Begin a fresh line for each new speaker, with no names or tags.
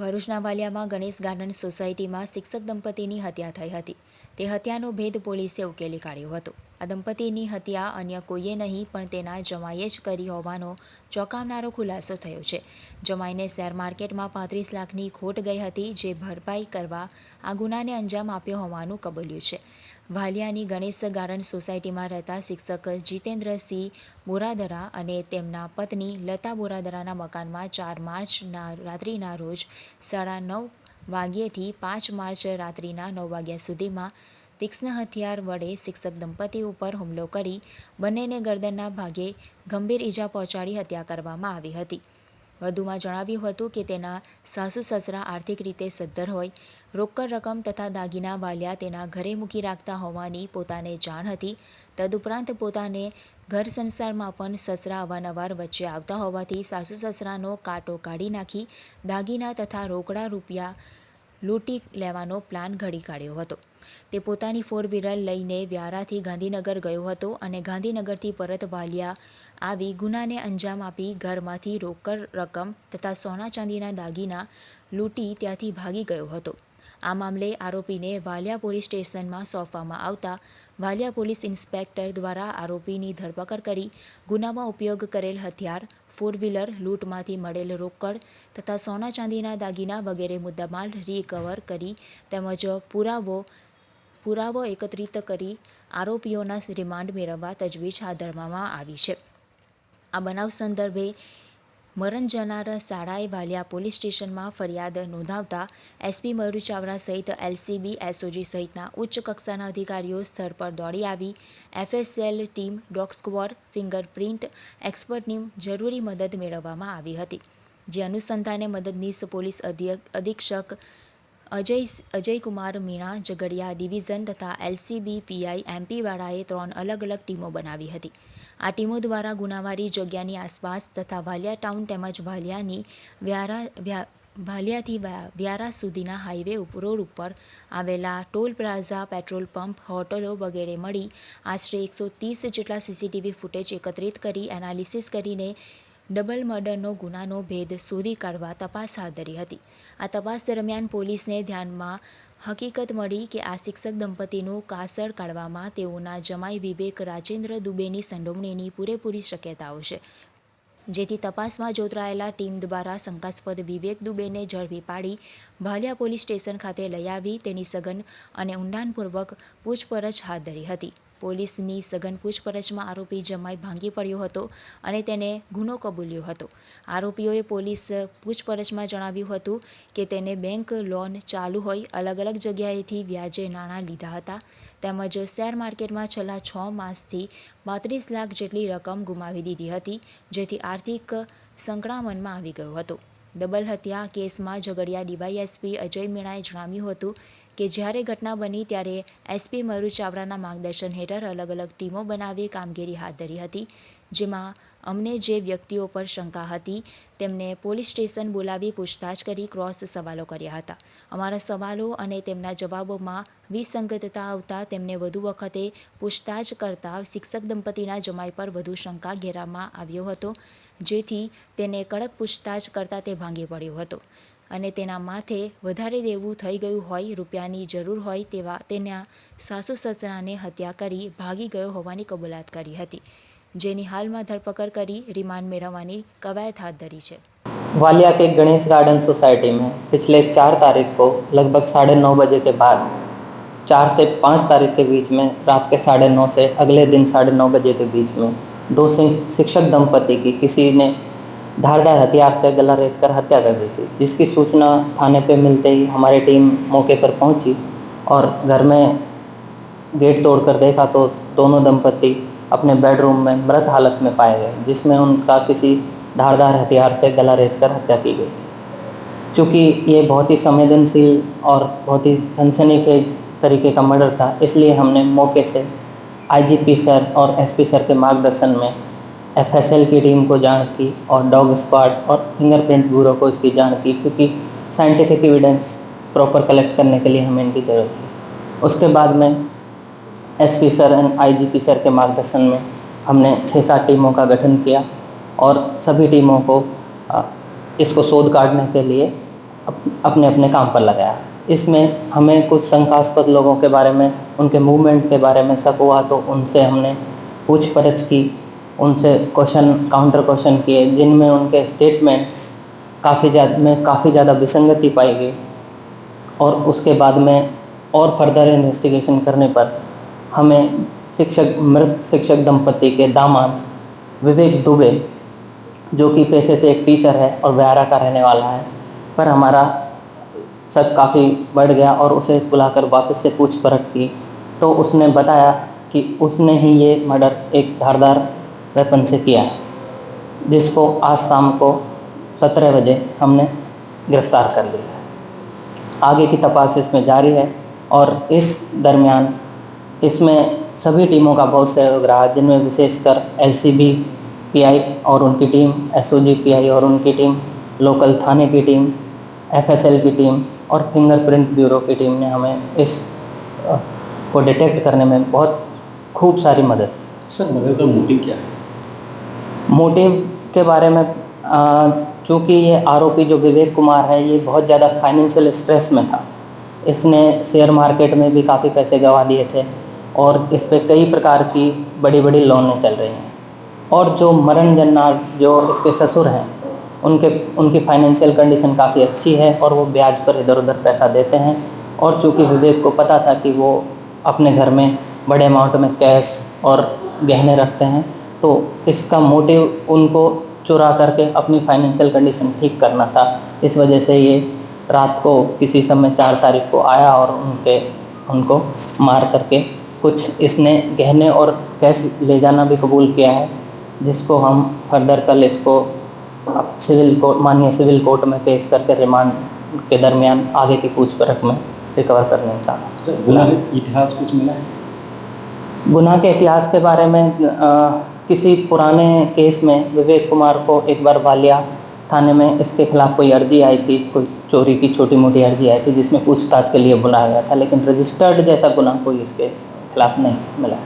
ભરૂચના વાલિયામાં ગણેશ ગાર્ડન સોસાયટીમાં શિક્ષક દંપતીની હત્યા થઈ હતી. તે હત્યાનો ભેદ પોલીસે ઉકેલી કાઢ્યો હતો. આ દંપતીની હત્યા અન્ય કોઈએ નહીં, પણ તેના જમાઈએ જ કરી હોવાનો ચોંકાવનારો ખુલાસો થયો છે. જમાઈને શેર માર્કેટમાં પાંત્રીસ લાખની ખોટ ગઈ હતી, જે ભરપાઈ કરવા આ ગુનાને અંજામ આપ્યો હોવાનું કબૂલ્યું છે. વાલિયાની ગણેશ ગાર્ડન સોસાયટીમાં રહેતા શિક્ષક જીતેન્દ્રસિંહ બોરાદરા અને તેમના પત્ની લતા બોરાદરાના મકાનમાં ચાર માર્ચના રાત્રિના રોજ સાડા નવ વાગ્યેથી પાંચ માર્ચ રાત્રિના નવ વાગ્યા સુધીમાં તીક્ષ્ણ હથિયાર વડે શિક્ષક દંપતી ઉપર હુમલો કરી બંનેને ગરદનના ભાગે ગંભીર ઈજા પહોંચાડી હત્યા કરવામાં આવી હતી. વધુમાં જણાવ્યું હતું કે તેના સાસુ સસરા આર્થિક રીતે સદ્ધર હોય, રોકડ રકમ તથા દાગીના વાલિયા તેના ઘરે મૂકી રાખતા હોવાની પોતાને જાણ હતી. તદુપરાંત પોતાને ઘર સંસારમાં પણ સસરા અવારનવાર વચ્ચે આવતા હોવાથી સાસુ સસરાનો કાંટો કાઢી નાખી દાગીના તથા રોકડા રૂપિયા લૂંટી લેવાનો પ્લાન ઘડી કાઢ્યો હતો. તે પોતાની ફોર વ્હીલર લઈને વ્યારાથી ગાંધીનગર ગયો હતો અને ગાંધીનગરથી પરત વાલિયા આવી ગુનાને અંજામ આપી ઘરમાંથી રોકડ રકમ તથા સોના ચાંદીના દાગીના લૂંટી ત્યાંથી ભાગી ગયો હતો. આ મામલે આરોપીને વાલિયા પોલીસ સ્ટેશનમાં સોંપવામાં આવતા વાલિયા પોલીસ ઇન્સ્પેક્ટર દ્વારા આરોપીની ધરપકડ કરી ગુનામાં ઉપયોગ કરેલ હથિયાર ફોર વ્હીલર લૂંટમાંથી મળેલ રોકડ તથા સોના ચાંદીના દાગીના વગેરે મુદ્દામાલ રિકવર કરી તેમજ પુરાવો પુરાવો એકત્રિત કરી આરોપીઓના રિમાન્ડ મેળવવા તજવીજ હાથ ધરવામાં આવી છે. આ બનાવ સંદર્ભે મરણ જનાર શાળાએ વાલિયા પોલીસ સ્ટેશનમાં ફરિયાદ નોંધાવતા એસપી મયુર ચાવડા સહિત એલસીબી, એસઓજી સહિતના ઉચ્ચ કક્ષાના અધિકારીઓ સ્થળ પર દોડી આવી. FSL team, dog squad, fingerprint એક્સપર્ટની જરૂરી મદદ મેળવવામાં આવી હતી. જે અનુસંધાને મદદનીશ પોલીસ અધિક્ષક અજય અજયકુમાર મીણા, ઝઘડિયા ડિવિઝન તથા એલસીબી, પીઆઈ, એમપી વાળાએ ત્રણ અલગ અલગ ટીમો બનાવી હતી. આ ટીમો દ્વારા ગુનાવારી જગ્યાની આસપાસ તથા વાલિયા ટાઉન તેમજ વાલિયાની વ્યારા વાલિયાથી વ્યારા સુધીના હાઈવે રોડ ઉપર આવેલા ટોલ પ્લાઝા, પેટ્રોલ પંપ, હોટલો વગેરે મળી આશરે એકસો ત્રીસ જેટલા સીસીટીવી ફૂટેજ એકત્રિત કરી, એનાલિસિસ કરીને ડબલ મર્ડરનો ગુનાનો ભેદ શોધી કાઢવા તપાસ હાથ ધરી હતી. આ તપાસ દરમિયાન પોલીસને ધ્યાનમાં હકીકત મળી કે આ શિક્ષક દંપતીનું કાસર કાઢવામાં તેઓના જમાઈ વિવેક, રાજેન્દ્ર દુબેની સંડોવણીની પૂરેપૂરી શક્યતાઓ છે. જેથી તપાસમાં જોતરાયેલા ટીમ દ્વારા શંકાસ્પદ વિવેક દુબેને ઝડપી પાડી ભાલિયા પોલીસ સ્ટેશન ખાતે લઈ આવી તેની સઘન અને ઊંડાણપૂર્વક પૂછપરછ હાથ ધરી હતી. પોલીસની સઘન પૂછપરછમાં આરોપી જમાઈ ભાંગી પડ્યો હતો અને તેને ગુનો કબૂલ્યો હતો. આરોપીઓએ પોલીસ પૂછપરછમાં જણાવ્યું હતું કે તેને બેંક લોન ચાલુ હોય અલગ અલગ જગ્યાએથી વ્યાજે નાણાં લીધા હતા તેમજ શેર માર્કેટમાં છેલ્લા છ માસથી પાંત્રીસ લાખ જેટલી રકમ ગુમાવી દીધી હતી, જેથી આર્થિક સંકળામણમાં આવી ગયો હતો. ડબલ હત્યા કેસમાં ઝઘડિયા ડીવાયએસપી અજય મીણાએ જણાવ્યું હતું કે જ્યારે ઘટના બની ત્યારે એસપી મયુર ચાવડાના માર્ગદર્શન હેઠળ અલગ અલગ ટીમો બનાવી કામગીરી હાથ ધરી હતી, જેમાં અમને જે વ્યક્તિઓ પર શંકા હતી તેમને પોલીસ સ્ટેશન બોલાવી પૂછતાછ કરી ક્રોસ સવાલો કર્યા હતા. અમારા સવાલો અને તેમના જવાબોમાં વિસંગતતા આવતા તેમને વધુ વખતે પૂછતાછ કરતા શિક્ષક દંપતીના જમાઈ પર વધુ શંકા ઘેરામાં આવ્યો હતો, જેથી તેને કડક પૂછતાછ કરતાં તે ભાંગી પડ્યો હતો. અને તેના માથે વધારે દેવું થઈ ગયું હોય રૂપિયાની જરૂર હોય તેવા તેના સાસુ સસરાને હત્યા કરી ભાગી ગયો હોવાની કબૂલાત કરી હતી જેની હાલમાં ધરપકડ કરી રિમાન્ડ મેળવવાની કવાયત હાથ ધરી છે
वालिया के गणेश गार्डन सोसाइटी में पिछले चार तारीख को लगभग साढ़े नौ बजे के बाद चार से पाँच तारीख के बीच में रात के साढ़े नौ से अगले दिन साढ़े नौ बजे के बीच में दो शिक्षक दंपति की किसी ने धारदार हथियार से गला रेत कर हत्या कर दी थी। जिसकी सूचना थाने पे मिलते ही हमारी टीम मौके पर पहुँची और घर में गेट तोड़कर देखा तो दोनों दंपति अपने बेडरूम में मृत हालत में पाए गए, जिसमें उनका किसी धारदार हथियार से गला रेत कर हत्या की गई। चूँकि ये बहुत ही संवेदनशील और बहुत ही सनसनीखेज तरीके का मर्डर था, इसलिए हमने मौके से आईजीपी सर और एसपी सर के मार्गदर्शन में एफएसएल की टीम को जान की और डॉग स्क्वाड और फिंगरप्रिंट ब्यूरो को इसकी जान की, क्योंकि साइंटिफिक एविडेंस प्रॉपर कलेक्ट करने के लिए हमें इनकी ज़रूरत थी उसके बाद में SP sir and IGP sir के मार्गदर्शन में हमने छः सात टीमों का गठन किया और सभी टीमों को इसको शोध काटने के लिए अपने अपने काम पर लगाया। इसमें हमें कुछ शंकास्पद लोगों के बारे में, उनके मूवमेंट के बारे में शक हुआ तो उनसे हमने पूछ परछ की उनसे क्वेश्चन काउंटर क्वेश्चन किए, जिनमें उनके स्टेटमेंट्स काफ़ी ज़्यादा, में काफ़ी ज़्यादा विसंगति पाई गई और उसके बाद में और फर्दर इन्वेस्टिगेशन करने पर हमें शिक्षक, मृत शिक्षक दंपति के दामाद विवेक दुबे, जो कि पेशे से एक टीचर है और व्यारा का रहने वाला है, पर हमारा शक काफ़ी बढ़ गया और उसे बुलाकर वापस से पूछ परख की। तो उसने बताया कि उसने ही ये मर्डर एक धारदार वेपन से किया, जिसको आज शाम को सत्रह बजे हमने गिरफ़्तार कर लिया आगे की तपास इसमें जारी है और इस दरमियान इसमें सभी टीमों का बहुत सहयोग रहा, जिनमें विशेषकर L C B P I और उनकी team S O G P I और उनकी टीम, लोकल थाने की टीम एफ़ एस एल की टीम और फिंगरप्रिंट ब्यूरो की टीम ने हमें इस को डिटेक्ट करने में बहुत खूब सारी मदद
सर मर्डर का मोटिव क्या है?
मोटिव के बारे में चूँकि ये आरोपी जो विवेक कुमार है, ये बहुत ज़्यादा फाइनेंशियल स्ट्रेस में था। इसने शेयर मार्केट में भी काफ़ी पैसे गंवा दिए थे और इस पर कई प्रकार की बड़ी बड़ी लोनें चल रही हैं। और जो मरण जन्नार जो इसके ससुर हैं, उनके, उनकी फाइनेंशियल कंडीशन काफ़ी अच्छी है और वो ब्याज पर इधर उधर पैसा देते हैं। और चूँकि विवेक को पता था कि वो अपने घर में बड़े अमाउंट में कैश और गहने रखते हैं तो इसका मोटिव उनको चुरा करके अपनी फाइनेंशियल कंडीशन ठीक करना था। इस वजह से ये रात को किसी समय चार तारीख को आया और उनके उनको मार करके कुछ इसने गहने और कैश ले जाना भी कबूल किया है जिसको हम फर्दर कल इसको सिविल कोर्ट माननीय सिविल कोर्ट में पेश करके रिमांड के दरमियान आगे की पूछपरछ में रिकवर करने चाहता हूँ।
सर गुनाह इतिहास कुछ मिला
गुनाह के इतिहास के बारे में अ, किसी पुराने केस में विवेक कुमार को एक बार वालिया थाने में इसके खिलाफ कोई अर्जी आई थी, कोई चोरी की छोटी मोटी अर्जी आई थी जिसमें पूछताछ के लिए बुलाया गया था, लेकिन रजिस्टर्ड जैसा गुना कोई इसके खिलाफ नहीं मिला।